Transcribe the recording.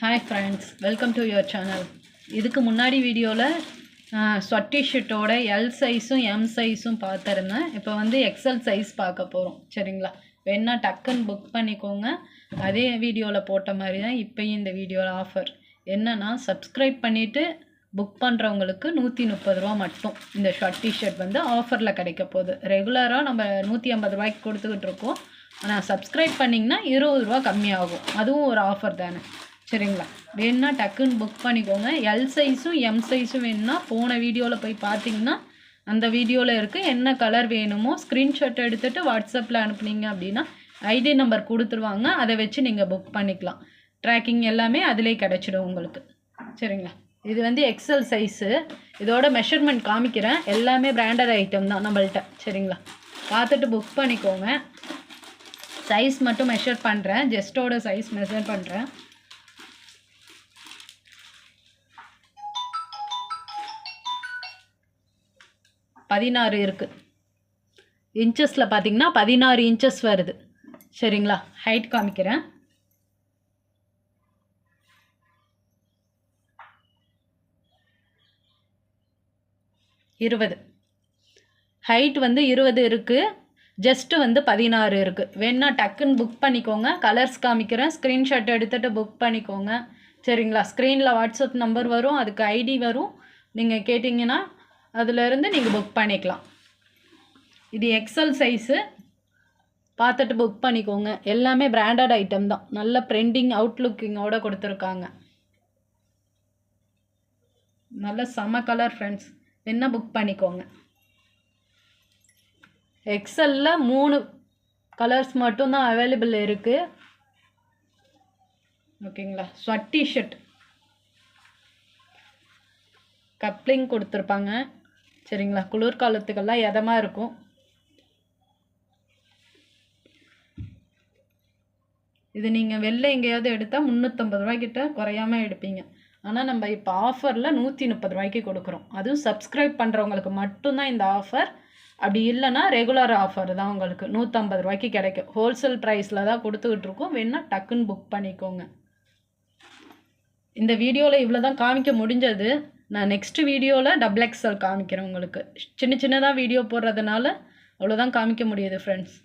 Hi friends welcome to your channel இதுக்கு முன்னாடி வீடியோவில் ஸ்வட் டிஷர்ட்டோட எல் சைஸும் எம் சைஸும் பார்த்துருந்தேன். இப்போ வந்து எக்ஸல் சைஸ் பார்க்க போகிறோம் சரிங்களா? வேணால் டக்குன்னு புக் பண்ணிக்கோங்க. அதே வீடியோவில் போட்ட மாதிரி தான் இப்போயும் இந்த வீடியோவில் ஆஃபர் என்னென்னா சப்ஸ்கிரைப் பண்ணிவிட்டு புக் பண்ணுறவங்களுக்கு நூற்றி முப்பது ரூபா மட்டும் இந்த ஷர்ட் டிஷர்ட் வந்து ஆஃபரில் கிடைக்க போகுது. ரெகுலராக நம்ம நூற்றி ஐம்பது ரூபாய்க்கு கொடுத்துக்கிட்டு இருக்கோம். ஆனால் சப்ஸ்கிரைப் பண்ணிங்கன்னா இருபது ரூபா கம்மியாகும். அதுவும் ஒரு ஆஃபர் தானே. சரிங்களா? வேணுன்னா டக்குன்னு புக் பண்ணிக்கோங்க. எல் சைஸும் எம் சைஸும் வேணும்னா போன வீடியோவில் போய் பார்த்தீங்கன்னா அந்த வீடியோவில் இருக்குது என்ன கலர் வேணுமோ ஸ்க்ரீன்ஷாட் எடுத்துகிட்டு வாட்ஸ்அப்பில் அனுப்புனீங்க அப்படின்னா ஐடி நம்பர் கொடுத்துருவாங்க. அதை வச்சு நீங்கள் புக் பண்ணிக்கலாம். ட்ராக்கிங் எல்லாமே அதிலே கிடச்சிடும் உங்களுக்கு. சரிங்களா? இது வந்து எக்ஸல் சைஸு இதோட மெஷர்மெண்ட் காமிக்கிறேன். எல்லாமே பிராண்டட் ஐட்டம் தான் நம்மள்ட்ட. சரிங்களா? பார்த்துட்டு புக் பண்ணிக்கோங்க. சைஸ் மட்டும் மெஷர் பண்ணுறேன் ஜெஸ்ட்டோட சைஸ் மெஷர் பண்ணுறேன் பதினாறு இருக்குது இன்ச்சஸில் பார்த்தீங்கன்னா பதினாறு இன்ச்சஸ் வருது. சரிங்களா? ஹைட் காமிக்கிறேன். இருபது. ஹைட் வந்து இருபது இருக்குது ஜஸ்ட்டு வந்து பதினாறு இருக்குது வேணா டக்குன்னு புக் பண்ணிக்கோங்க. கலர்ஸ் காமிக்கிறேன். ஸ்க்ரீன்ஷாட் எடுத்துகிட்டு புக் பண்ணிக்கோங்க. சரிங்களா? ஸ்க்ரீனில் வாட்ஸ்அப் நம்பர் வரும். அதுக்கு ஐடி வரும். நீங்கள் கேட்டிங்கன்னா அதிலேருந்து நீங்கள் புக் பண்ணிக்கலாம். இது எக்ஸல் சைஸு பார்த்துட்டு புக் பண்ணிக்கோங்க. எல்லாமே பிராண்டட் ஐட்டம் தான். நல்ல ப்ரிண்டிங் அவுட்லுக்கிங்கோட கொடுத்துருக்காங்க. நல்ல செம கலர் ஃப்ரெண்ட்ஸ் என்ன புக் பண்ணிக்கோங்க. எக்ஸலில் மூணு கலர்ஸ் மட்டும்தான் அவைலபிள் இருக்குது ஓகேங்களா? ஸ்வட் டிஷர்ட் கப்ளிங் கொடுத்துருப்பாங்க. சரிங்களா? குளிர்காலத்துக்கெல்லாம் எதமாக இருக்கும்? இது நீங்கள் வெளில எங்கேயாவது எடுத்தால் முந்நூற்றம்பது ரூபாய்க்கிட்ட குறையாம எடுப்பீங்க. ஆனால் நம்ம இப்போ ஆஃபரில் நூற்றி முப்பது ரூபாய்க்கு கொடுக்குறோம். அதுவும் சப்ஸ்கிரைப் பண்ணுறவங்களுக்கு மட்டும்தான் இந்த ஆஃபர் அப்படி இல்லைன்னா ரெகுலர் ஆஃபர் தான் உங்களுக்கு. நூற்றம்பது ரூபாய்க்கு கிடைக்கும். ஹோல்சேல் ப்ரைஸில் தான் கொடுத்துக்கிட்டு இருக்கோம். வேணால் டக்குன்னு புக் பண்ணிக்கோங்க. இந்த வீடியோவில் இவ்வளோ தான் காமிக்க முடிஞ்சது. நான் நெக்ஸ்ட் வீடியோவில் டபுள் எக்ஸ்எல் காமிக்கிறேன் உங்களுக்கு. சின்ன சின்னதாக வீடியோ போடுறதுனால அவ்வளோதான் காமிக்க முடியுது ஃப்ரெண்ட்ஸ்